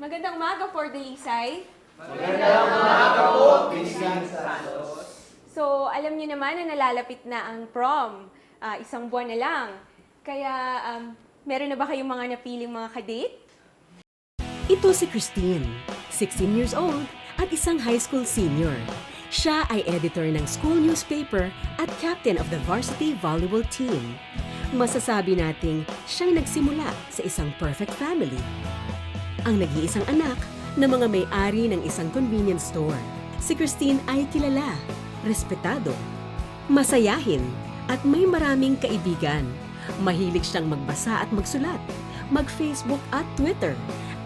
Magandang umaga for the Lisay. So, alam niyo naman na nalalapit na ang prom. Ah, isang buwan na lang. Kaya, um, meron na ba kayong mga napiling mga kadate? Ito si Christine, 16 years old at isang high school senior. Siya ay editor ng school newspaper at captain of the varsity volleyball team. Masasabi nating siyang nagsimula sa isang perfect family. Ang nag-iisang anak na mga may-ari ng isang convenience store. Si Christine ay kilala, respetado, masayahin, at may maraming kaibigan. Mahilig siyang magbasa at magsulat, mag-Facebook at Twitter,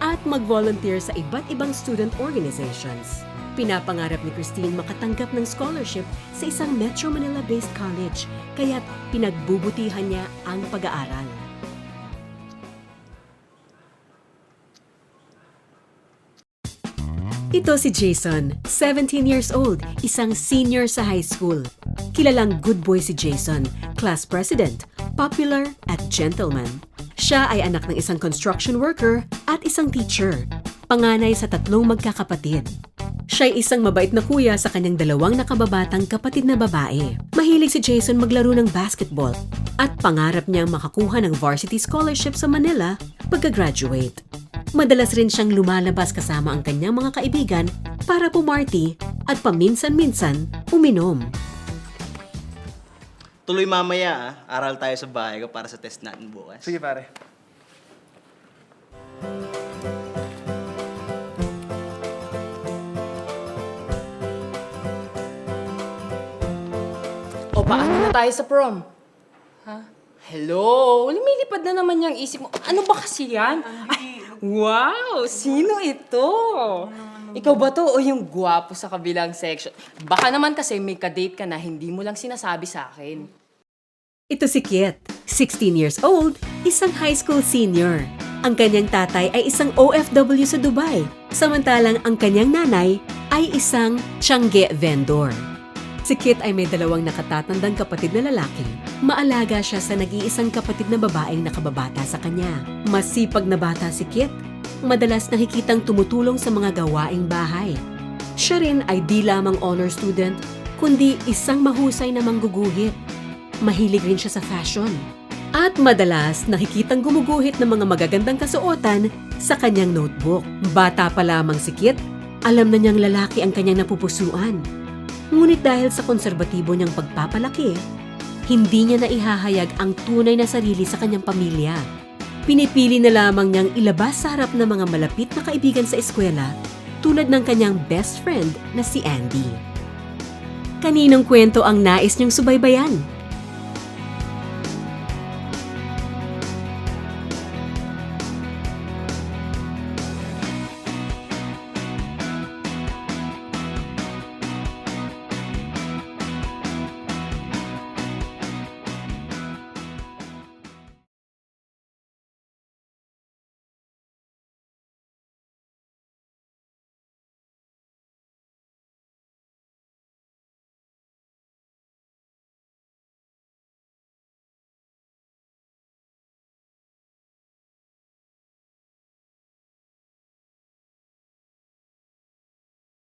at mag-volunteer sa iba't ibang student organizations. Pinapangarap ni Christine makatanggap ng scholarship sa isang Metro Manila-based college, kaya't pinagbubutihan niya ang pag-aaral. Ito si Jason, 17 years old, isang senior sa high school. Kilalang good boy si Jason, class president, popular at gentleman. Siya ay anak ng isang construction worker at isang teacher, panganay sa tatlong magkakapatid. Siya ay isang mabait na kuya sa kanyang dalawang nakababatang kapatid na babae. Mahilig si Jason maglaro ng basketball at pangarap niyang makakuha ng varsity scholarship sa Manila pagka-graduate. Madalas rin siyang lumalabas kasama ang kanyang mga kaibigan para pumarty at paminsan-minsan uminom. Tuloy mamaya, ah. aral tayo sa bahay ko para sa test natin bukas. Sige pare. O paano na tayo sa prom? Ha? Hello? Lumilipad na naman yung isip mo. Ano ba kasi yan? Ay, wow! Sino ito? Ikaw ba to o yung gwapo sa kabilang section? Baka naman kasi may kadate ka na hindi mo lang sinasabi sa akin. Ito si Kit, 16 years old, isang high school senior. Ang kanyang tatay ay isang OFW sa Dubai, samantalang ang kanyang nanay ay isang tiyangge vendor. Si Kit ay may dalawang nakatatandang kapatid na lalaki. Maalaga siya sa nag-iisang kapatid na babaeng nakababata sa kanya. Masipag na bata si Kit. Madalas nakikitang tumutulong sa mga gawaing bahay. Siya rin ay di lamang honor student, kundi isang mahusay na mangguguhit. Mahilig rin siya sa fashion. At madalas nakikitang gumuguhit ng mga magagandang kasuotan sa kanyang notebook. Bata pa lamang si Kit, alam na niyang lalaki ang kanyang napupusuan. Ngunit dahil sa konserbatibo niyang pagpapalaki, hindi niya na ihahayag ang tunay na sarili sa kanyang pamilya. Pinipili na lamang niyang ilabas sa harap ng mga malapit na kaibigan sa eskwela tulad ng kanyang best friend na si Andy. Kaninong kwento ang nais niyong subaybayan?